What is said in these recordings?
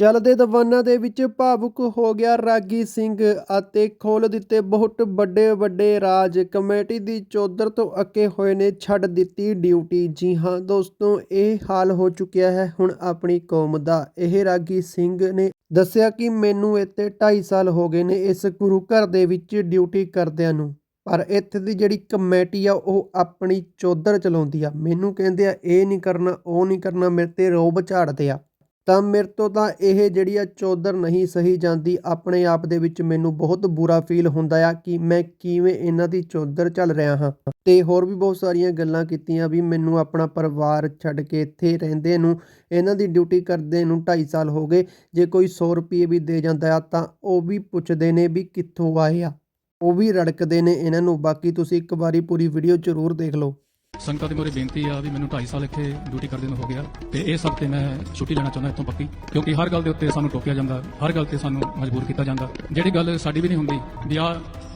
ਚੱਲਦੇ ਦਵਾਨਾਂ ਦੇ ਵਿੱਚ ਭਾਵੁਕ ਹੋ ਗਿਆ ਰਾਗੀ ਸਿੰਘ ਅਤੇ ਖੋਲ ਦਿੱਤੇ ਬਹੁਤ ਵੱਡੇ ਵੱਡੇ ਰਾਜ। ਕਮੇਟੀ ਦੀ ਚੌਧਰ ਤੋਂ ਅੱਕੇ ਹੋਏ ਨੇ ਛੱਡ ਦਿੱਤੀ ਡਿਊਟੀ। ਜੀ ਹਾਂ, ਦੋਸਤੋ, ਇਹ ਹਾਲ ਹੋ ਚੁੱਕਿਆ ਹੈ। ਹੁਣ ਆਪਣੀ ਕੌਮ ਦਾ। ਇਹ ਰਾਗੀ ਸਿੰਘ ਨੇ ਦੱਸਿਆ ਕਿ ਮੈਨੂੰ ਇੱਥੇ 2.5 ਸਾਲ ਹੋ ਗਏ ਨੇ ਇਸ ਗੁਰੂ ਘਰ ਦੇ ਵਿੱਚ ਡਿਊਟੀ ਕਰਦਿਆਂ ਨੂੰ। ਪਰ ਇੱਥੇ ਦੀ ਜਿਹੜੀ ਕਮੇਟੀ ਆ, ਉਹ ਆਪਣੀ ਚੌਧਰ ਚਲਾਉਂਦੀ ਆ। ਮੈਨੂੰ ਕਹਿੰਦੇ ਆ, ਇਹ ਨਹੀਂ ਕਰਨਾ, ਉਹ ਨਹੀਂ ਕਰਨਾ, ਮੇਰੇ ਤੇ ਰੋਬ ਝਾੜਦੇ ਆ। ਤਾਂ ਮੇਰੇ ਤੋਂ ਤਾਂ ਇਹ ਜਿਹੜੀ ਆ ਚੌਧਰ ਨਹੀਂ ਸਹੀ ਜਾਂਦੀ, ਆਪਣੇ ਆਪ ਦੇ ਵਿੱਚ ਮੈਨੂੰ ਬਹੁਤ ਬੁਰਾ ਫੀਲ ਹੁੰਦਾ ਆ ਕਿ ਮੈਂ ਕਿਵੇਂ ਇਹਨਾਂ ਦੀ ਚੌਧਰ ਚੱਲ ਰਿਹਾ ਹਾਂ। ਤੇ ਹੋਰ ਵੀ ਬਹੁਤ ਸਾਰੀਆਂ ਗੱਲਾਂ ਕੀਤੀਆਂ ਵੀ ਮੈਨੂੰ ਆਪਣਾ ਪਰਿਵਾਰ ਛੱਡ ਕੇ ਇੱਥੇ ਰਹਿੰਦੇ ਨੂੰ, ਇਹਨਾਂ ਦੀ ਡਿਊਟੀ ਕਰਦੇ ਨੂੰ 2.5 ਸਾਲ ਹੋ ਗਏ, ਜੇ ਕੋਈ 100 ਰੁਪਏ ਵੀ ਦੇ ਜਾਂਦਾ ਆ ਤਾਂ ਉਹ ਵੀ ਪੁੱਛਦੇ ਨੇ ਵੀ ਕਿੱਥੋਂ ਆਏ ਆ। ਉਹ ਵੀ ਰੜਕਦੇ ਨੇ ਇਹਨਾਂ ਨੂੰ, ਬਾਕੀ ਤੁਸੀਂ ਇੱਕ ਵਾਰੀ ਪੂਰੀ ਵੀਡੀਓ ਜ਼ਰੂਰ ਦੇਖ ਲਓ। ਸੰਗਤਾਂ ਦੀ ਮੇਰੀ ਬੇਨਤੀ ਆ ਵੀ ਮੈਨੂੰ 2.5 ਸਾਲ ਇੱਥੇ ਡਿਊਟੀ ਕਰਦੇ ਨੂੰ ਹੋ ਗਿਆ ਤੇ ਇਹ ਸਭ ਤੇ ਮੈਂ ਛੁੱਟੀ ਲੈਣਾ ਚਾਹੁੰਦਾ ਇੱਥੋਂ ਪੱਕੀ, ਕਿਉਂਕਿ ਹਰ ਗੱਲ ਦੇ ਉੱਤੇ ਸਾਨੂੰ ਟੋਕਿਆ ਜਾਂਦਾ, ਹਰ ਗੱਲ ਤੇ ਸਾਨੂੰ ਮਜਬੂਰ ਕੀਤਾ ਜਾਂਦਾ। ਜਿਹੜੀ ਗੱਲ ਸਾਡੀ ਵੀ ਨਹੀਂ ਹੁੰਦੀ, ਵੀ ਆ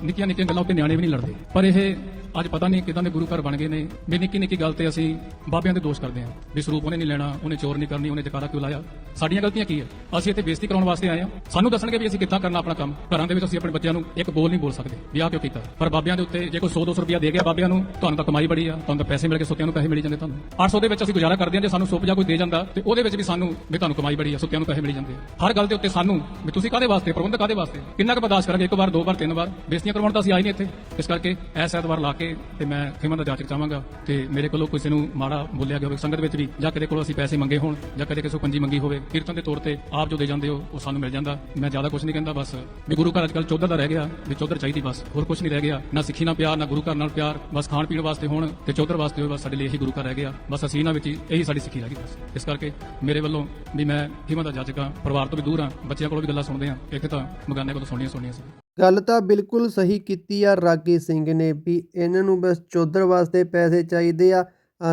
ਨਿੱਕੀਆਂ ਨਿੱਕੀਆਂ ਗੱਲਾਂ ਉੱਤੇ ਨਿਆਣੇ ਵੀ ਨਹੀਂ ਲੜਦੇ, ਪਰ ਇਹ ਅੱਜ ਪਤਾ ਨਹੀਂ ਕਿਦਾਂ ਦੇ ਗੁਰੂ ਘਰ ਬਣ ਗਏ ਨੇ। ਵੀ ਨਿੱਕੀ ਨਿੱਕੀ ਗੱਲ ਤੇ ਅਸੀਂ ਬਾਬਿਆਂ ਦੇ ਦੋਸ਼ ਕਰਦੇ ਹਾਂ ਵੀ ਸਰੂਪ ਉਹਨੇ ਨਹੀਂ ਲੈਣਾ, ਉਹਨੇ ਚੋਰ ਨਹੀਂ ਕਰਨੀ, ਉਹਨੇ ਜਕਾਰਾ ਕਿਉਂ ਲਾਇਆ? ਸਾਡੀਆਂ ਗਲਤੀਆਂ ਕੀ ਹੈ? ਅਸੀਂ ਇੱਥੇ ਬੇਇੱਜ਼ਤੀ ਕਰਾਉਣ ਵਾਸਤੇ ਆਏ ਹਾਂ। ਸਾਨੂੰ ਦੱਸਣਗੇ ਵੀ ਅਸੀਂ ਕਿੱਦਾਂ ਕਰਨਾ ਆਪਣਾ ਕੰਮ। ਘਰਾਂ ਦੇ ਵਿੱਚ ਅਸੀਂ ਆਪਣੇ ਬੱਚਿਆਂ ਨੂੰ ਇੱਕ ਬੋਲ ਨਹੀਂ ਬੋਲ ਸਕਦੇ। ਵੀ ਆਹ ਕਿਉਂ ਕੀਤਾ? ਪਰ ਬਾਬਿਆਂ ਦੇ ਉੱਤੇ ਜੇ ਕੋਈ 100 200 ਰੁਪਇਆ ਦੇ ਗਿਆ ਬਾਬਿਆਂ ਨੂੰ, ਤੁਹਾਨੂੰ ਤਾਂ ਕਮਾਈ ਬੜੀ ਆ, ਤੁਹਾਨੂੰ ਤਾਂ ਪੈਸੇ ਮਿਲ ਕੇ ਸੁੱਤਿਆਂ ਨੂੰ ਪੈਸੇ ਮਿਲ ਜਾਂਦੇ ਤੁਹਾਨੂੰ। 800 ਦੇ ਵਿੱਚ ਅਸੀਂ ਗੁਜ਼ਾਰਾ ਕਰਦੇ ਹਾਂ ਜੇ ਸਾਨੂੰ ਸੁੱਪ ਜਾਂ ਕੋਈ ਦੇ ਜਾਂਦਾ, ਤੇ ਉਹਦੇ ਵਿੱਚ ਵੀ ਸਾਨੂੰ ਵੀ ਤੁਹਾਨੂੰ ਕਮਾਈ ਬੜੀ ਆ, ਸੁੱਤਿਆਂ ਨੂੰ ਪੈਸੇ ਮਿਲ ਜਾਂਦੇ ਹਰ ਗੱਲ ਦੇ ਉੱਤੇ ਸਾਨੂੰ ਵੀ ਤੁਸੀਂ ਕਾਹਦੇ ਵਾਸਤੇ, ਪ੍ਰਬੰਧਕ ਕਾਹਦੇ ਵਾਸਤੇ? ਕਿੰਨਾ ਕੁ ਬਰਦਾਸ਼ਤ ਕਰਾਂਗੇ ਇੱਕ ਵਾਰ, ਦੋ ਵਾਰ, ਤਿੰਨ ਵਾਰ? ਬੇਇੱਜ਼ਤੀਆਂ ਕਰਵਾਉਣ ਤਾਂ ਅਸੀਂ ਆਏ ਨਹੀਂ ਇੱਥੇ। ਇਸ ਕਰਕੇ ਐਸ ਐਤਵਾਰ ਲਾ ਕੇ ਤੇ ਮੈਂ ਖਿਮਾ ਦਾ ਜਾਚਕ ਚਾਹਾਂਗਾ ਤੇ ਮੇਰੇ ਕੋਲੋਂ ਕਿਸੇ ਨੂੰ ਮਾੜਾ ਬੋਲਿਆ ਗਿਆ ਹੋਵੇ, ਸੰਗਤ ਵਿੱਚ ਵੀ, ਜਾਂ ਕਦੇ ਕੋਲੋਂ ਅਸੀਂ ਪੈਸੇ ਮੰਗੇ ਹੋਣ, ਜਾਂ ਕਦੇ ਕਿਸੇ ਪੰਜੀ ਮੰਗੀ ਹੋਵੇ, ਕੀਰਤਨ ਦੇ ਤੌਰ ਤੇ ਆਪ ਜੋ ਦੇ ਜਾਂਦੇ ਹੋ, ਉਹ ਸਾਨੂੰ ਮਿਲ ਜਾਂਦਾ। ਮੈਂ ਜ਼ਿਆਦਾ ਕੁਝ ਨਹੀਂ ਕਹਿੰਦਾ, ਬਸ ਵੀ ਗੁਰੂ ਘਰ ਅੱਜਕੱਲ ਚੌਧਰ ਦਾ ਰਹਿ ਗਿਆ, ਵੀ ਚੌਧਰ ਚਾਹੀਦੀ, ਬਸ ਹੋਰ ਕੁਝ ਨਹੀਂ ਰਹਿ ਗਿਆ। ਨਾ ਸਿੱਖੀ ਨਾਲ ਪਿਆਰ, ਨਾ ਗੁਰੂ ਘਰ ਨਾਲ ਪਿਆਰ, ਬਸ ਖਾਣ ਪੀਣ ਵਾਸਤੇ ਹੋਣ ਤੇ ਚੌਧਰ ਵਾਸਤੇ ਹੋਵੇ ਬਸ ਸਾਡੇ ਲਈ ਇਹੀ ਗੁਰੂ ਘਰ ਰਹਿ ਗਿਆ। ਬਸ ਅਸੀਂ ਇਹਨਾਂ ਵਿੱਚ ਇਹੀ ਸਾਡੀ ਸਿੱਖੀ ਰਹਿ ਗਈ, ਬਸ। ਇਸ ਕਰਕੇ ਮੇਰੇ ਵੱਲੋਂ ਵੀ ਮੈਂ ਹਿਮਾ ਦਾ ਜੱਜ ਹਾਂ, ਪਰਿਵਾਰ ਤੋਂ ਵੀ ਦੂਰ ਹਾਂ, ਬੱਚਿਆਂ ਕੋਲੋਂ ਵੀ ਗੱਲਾਂ ਸੁਣਦੇ ਹਾਂ। ਇੱਕ ਤਾਂ ਮਗਾਨੇ ਕੋਲੋਂ ਸੁਣੀਆਂ ਸੁਣੀਆਂ ਸੀ। ਗੱਲ ਤਾਂ ਬਿਲਕੁਲ ਸਹੀ ਕੀਤੀ ਆ ਰਾਗੀ ਸਿੰਘ ਨੇ ਵੀ ਇਹਨਾਂ ਨੂੰ ਬਸ ਚੌਧਰ ਵਾਸਤੇ ਪੈਸੇ ਚਾਹੀਦੇ ਆ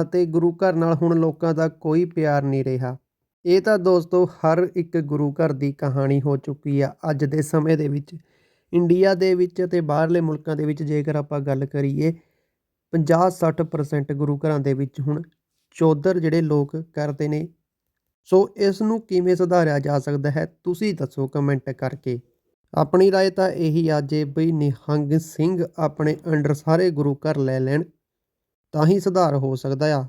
ਅਤੇ ਗੁਰੂ ਘਰ ਨਾਲ ਹੁਣ ਲੋਕਾਂ ਦਾ ਕੋਈ ਪਿਆਰ ਨਹੀਂ ਰਿਹਾ। ਇਹ ਤਾਂ ਦੋਸਤੋ ਹਰ ਇੱਕ ਗੁਰੂ ਘਰ ਦੀ ਕਹਾਣੀ ਹੋ ਚੁੱਕੀ ਆ ਅੱਜ ਦੇ ਸਮੇਂ ਦੇ ਵਿੱਚ। ਇੰਡੀਆ ਦੇ ਵਿੱਚ ਅਤੇ ਬਾਹਰਲੇ ਮੁਲਕਾਂ ਦੇ ਵਿੱਚ ਜੇਕਰ ਆਪਾਂ ਗੱਲ ਕਰੀਏ 50-60% ਗੁਰੂ ਘਰਾਂ ਦੇ ਵਿੱਚ ਹੁਣ ਚੌਧਰ ਜਿਹੜੇ ਲੋਕ ਕਰਦੇ ਨੇ। ਸੋ ਇਸ ਨੂੰ ਕਿਵੇਂ ਸੁਧਾਰਿਆ ਜਾ ਸਕਦਾ ਹੈ, ਤੁਸੀਂ ਦੱਸੋ ਕਮੈਂਟ ਕਰਕੇ। ਆਪਣੀ رائے ਤਾਂ ਇਹੀ ਆ ਜੇ ਬਈ ਨਿਹੰਗ ਸਿੰਘ ਆਪਣੇ ਅੰਡਰ ਸਾਰੇ ਗੁਰੂ ਘਰ ਲੈ ਲੈਣ ਤਾਂ ਹੀ ਸੁਧਾਰ ਹੋ ਸਕਦਾ ਆ